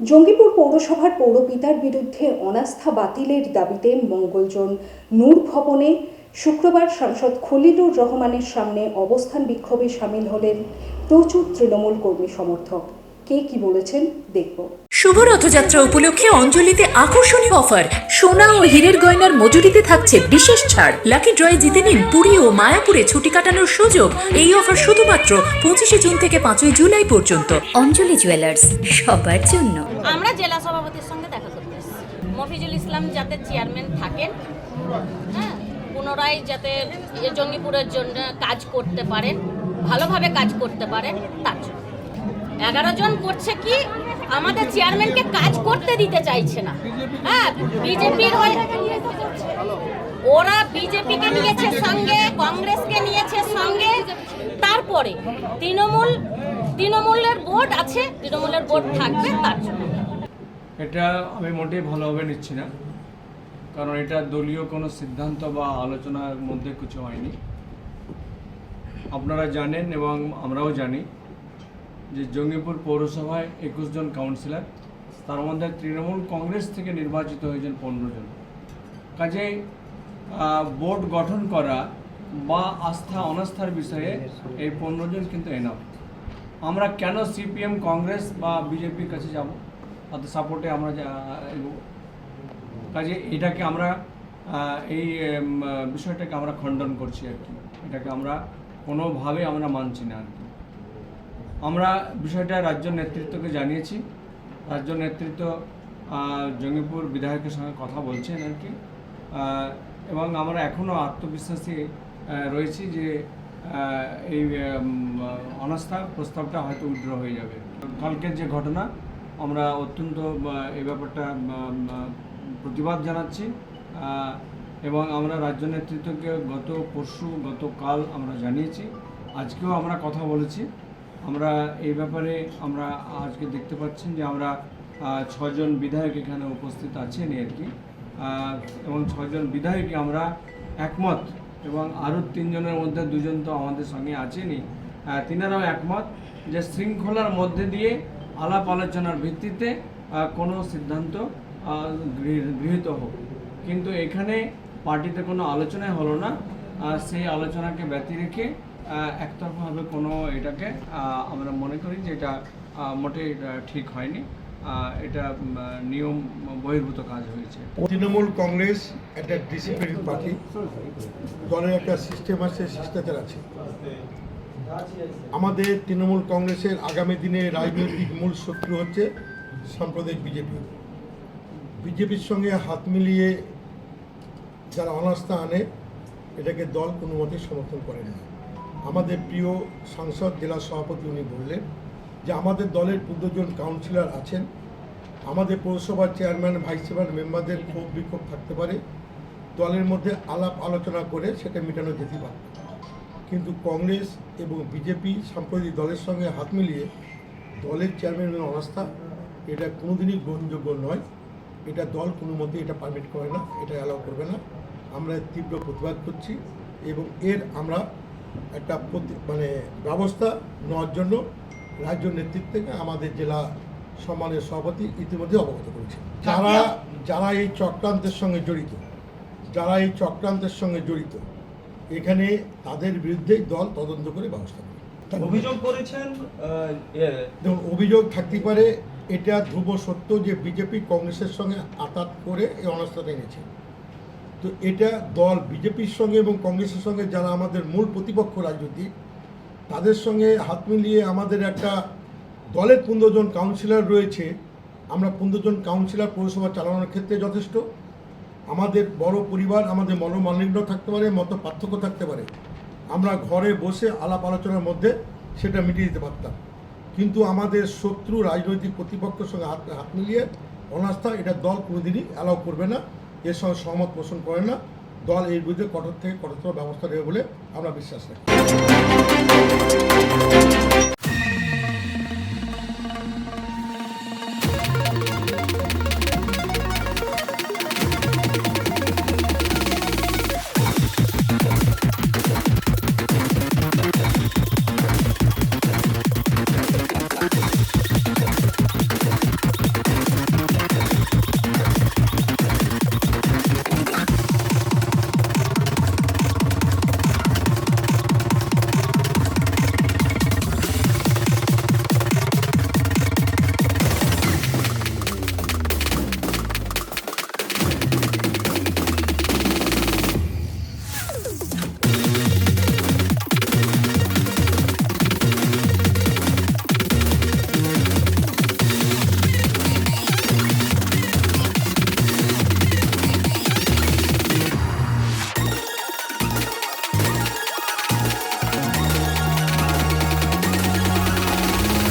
জঙ্গিপুর পৌরসভার পৌরপিতার বিরুদ্ধে অনাস্থা বাতিলের দাবিতে মঙ্গলজন নূর ভবনে শুক্রবার সাংসদ খলিলুর রহমানের সামনে অবস্থান বিক্ষোভে সামিল হলেন প্রচুর তৃণমূল কর্মী সমর্থক। কে কি বলেছেন, দেখব। শুভ রথযাত্রা উপলক্ষে অঞ্জলিতে আকর্ষণীয় অফার। সোনা ও হীরের গয়নার মজুরিতে থাকছে বিশেষ ছাড়। লাকি ড্রয়ে জিতে নিন পুরী ও মায়াপুরে ছুটি কাটানোর সুযোগ। এই অফার শুধুমাত্র পঁচিশে জুন থেকে পাঁচই জুলাই পর্যন্ত। অঞ্জলি জুয়েলার্স সবার জন্য। আমরা জেলা সভাপতির সঙ্গে দেখা করতে মফিজুল ইসলাম যাতে চেয়ারম্যান থাকেন হ্যাঁ পুনরায় যাতে এ জঙ্গিপুরের জন্য কাজ করতে পারেন ভালোভাবে কাজ করতে পারেন তার জন্য। এগারো জন করছে কি? আমাদের চেয়ারম্যানকে কাজ করতে দিতে চাইছে না। হ্যাঁ বিজেপির হয়ে ওরা বিজেপিকে নিয়েছে সঙ্গে, কংগ্রেসকে নিয়েছে সঙ্গে। তারপরে তৃণমূল, তৃণমূলের বোর্ড আছে, তৃণমূলের বোর্ড থাকবে তার এটা আমি মোটেই ভালোভাবে নিচ্ছি না, কারণ এটা দলীয় কোনো সিদ্ধান্ত বা আলোচনার মধ্যে কিছু হয়নি। আপনারা জানেন এবং আমরাও জানি যে জঙ্গিপুর পৌরসভায় একুশ জন কাউন্সিলর তার মধ্যে তৃণমূল কংগ্রেস থেকে নির্বাচিত হয়েছেন পনেরো জন। কাজেই বোর্ড গঠন করা বা আস্থা, অনাস্থার বিষয়ে এই পনেরো জন কিন্তু এনাফ আমরা কেন সিপিএম, কংগ্রেস বা বিজেপির কাছে যাব? তাদের সাপোর্টে আমরা যা- কাজে এটাকে আমরা এই বিষয়টাকে আমরা খণ্ডন করছি আর কি। এটাকে আমরা কোনোভাবে আমরা মানছি না আর কি। আমরা বিষয়টা রাজ্য নেতৃত্বকে জানিয়েছি। রাজ্য নেতৃত্ব জঙ্গিপুর বিধায়কের সঙ্গে কথা বলছেন আর কি। এবং আমরা এখনও আত্মবিশ্বাসী রয়েছি যে এই অনাস্থা প্রস্তাবটা হয়তো উইড্র হয়ে যাবে। কালকের যে ঘটনা, আমরা অত্যন্ত এই ব্যাপারটা প্রতিবাদ জানাচ্ছি। এবং আমরা রাজ্য নেতৃত্বকে গত পরশু, গতকাল আমরা জানিয়েছি। আজকেও আমরা কথা বলেছি। আমরা এই ব্যাপারে আমরা আজকে দেখতে পাচ্ছেন যে আমরা ছজন বিধায়ক এখানে উপস্থিত আছেন আর কি। এবং ছজন বিধায়কই আমরা একমত এবং আরও তিনজনের মধ্যে দুজন তো আমাদের সঙ্গে আছেনই। তিনারাও একমত যে শৃঙ্খলার মধ্যে দিয়ে আলাপ আলোচনার ভিত্তিতে কোনো সিদ্ধান্ত গৃহীত হোক। কিন্তু এখানে পার্টিতে কোনো আলোচনাই হলো না। সেই আলোচনাকে ব্যতি রেখে একতরফাভাবে কোনো এটাকে আমরা মনে করি যে এটা মোটেই ঠিক হয়নি। এটা নিয়ম বহির্ভূত কাজ হয়েছে। তৃণমূল কংগ্রেস একটা ডিসিপ্লিন পার্টি দলের একটা সিস্টেম আছে, শিষ্টাচার আছে। আমাদের তৃণমূল কংগ্রেসের আগামী দিনে রাজনৈতিক মূল শত্রু হচ্ছে সাম্প্রদায়িক বিজেপি। বিজেপির সঙ্গে হাত মিলিয়ে যারা অনাস্থা আনে, এটাকে দল কোনো মতেই সমর্থন করে না। আমাদের প্রিয় সাংসদ, জেলা সভাপতি উনি বললেন যে আমাদের দলের পনেরোজন কাউন্সিলর আছেন। আমাদের পৌরসভার চেয়ারম্যান ভাইস চেয়ারম্যান মেম্বারদের ক্ষোভ বিক্ষোভ থাকতে পারে। দলের মধ্যে আলাপ আলোচনা করে সেটা মেটানো যেতে পারে। কিন্তু কংগ্রেস এবং বিজেপি সাম্প্রতিক দলের সঙ্গে হাত মিলিয়ে দলের চেয়ারম্যানের অবস্থা, এটা কোনোদিনই গ্রহণযোগ্য নয়। এটা দল কোনো মতে এটা পারমিট করে না, এটা অ্যালাউ করবে না। আমরা তীব্র প্রতিবাদ করছি এবং এর আমরা একটা মানে ব্যবস্থা নেওয়ার জন্য রাজ্য নেতৃত্বকে আমাদের জেলা সম্মানের সভাপতি ইতিমধ্যে অবগত করেছে। যারা যারা এই চক্রান্তের সঙ্গে জড়িত যারা এই চক্রান্তের সঙ্গে জড়িত এখানে তাদের বিরুদ্ধেই দল তদন্ত করে ব্যবস্থা নেবে। অভিযোগ করেছেন দেখুন অভিযোগ থাকতে পারে এটা ধ্রুব সত্য যে বিজেপি কংগ্রেসের সঙ্গে আতাত করে এই অনাস্থাটা এনেছে তো এটা দল বিজেপির সঙ্গে এবং কংগ্রেসের সঙ্গে যারা আমাদের মূল প্রতিপক্ষ রাজনীতি তাদের সঙ্গে হাত মিলিয়ে আমাদের একটা দলের পনেরো জন কাউন্সিলর রয়েছে। আমরা পনেরো জন কাউন্সিলর পৌরসভা চালানোর ক্ষেত্রে যথেষ্ট। আমাদের বড় পরিবার, আমাদের মনোমালিন্য থাকতে পারে, মত পার্থক্য থাকতে পারে। আমরা ঘরে বসে আলাপ আলোচনার মধ্যে সেটা মিটিয়ে দিতে পারতাম। কিন্তু আমাদের শত্রু রাজনৈতিক প্রতিপক্ষের সঙ্গে হাত হাত মিলিয়ে অনাস্থা এটা দল কোনোদিনই অ্যালাউ করবে না। এর সঙ্গে সহমত পোষণ করে না। দল এর বিরুদ্ধে কঠোর থেকে কঠোরতর ব্যবস্থা নেবে বলে আমরা বিশ্বাস রাখি।